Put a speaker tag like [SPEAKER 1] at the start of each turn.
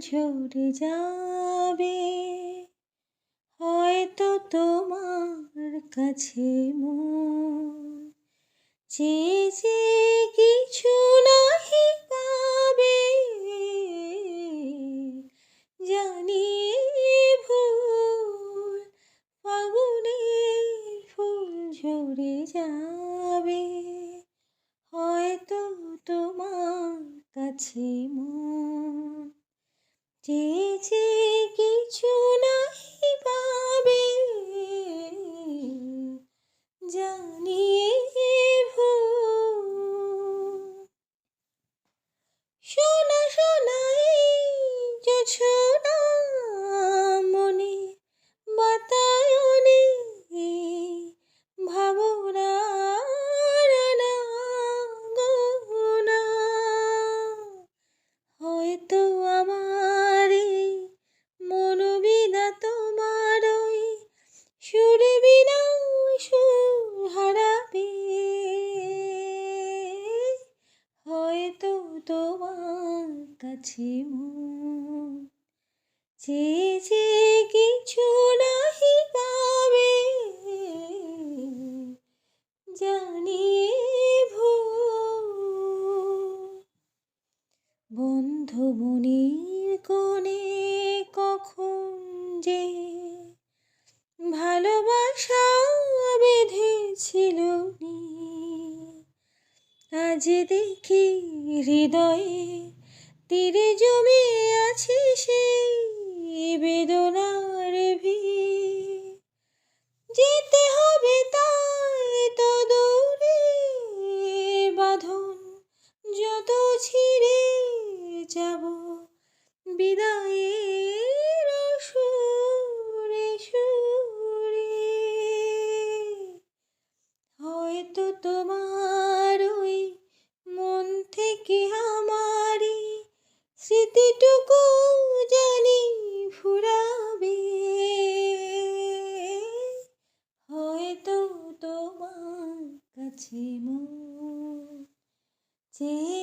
[SPEAKER 1] ঝরে যাবে। হয়তো তোমার কাছে মন চেয়ে চেয়ে কিছু নাহি পাবে। জানি ভুল ফাগুনের ফুল ঝরে যাবে। হয়তো তোমার কাছে মন চেয়ে চেয়ে কিছু নাহি কাছে মন। চেয়ে চেয়ে কিছু নাহি পাবে জানি বন্ধ কোণে কখন যে ভালোবাসা বেঁধেছিল আজ দেখি হৃদয়ে তীরে জমে আছে সেই বেদনা। আছে মন। চেয়ে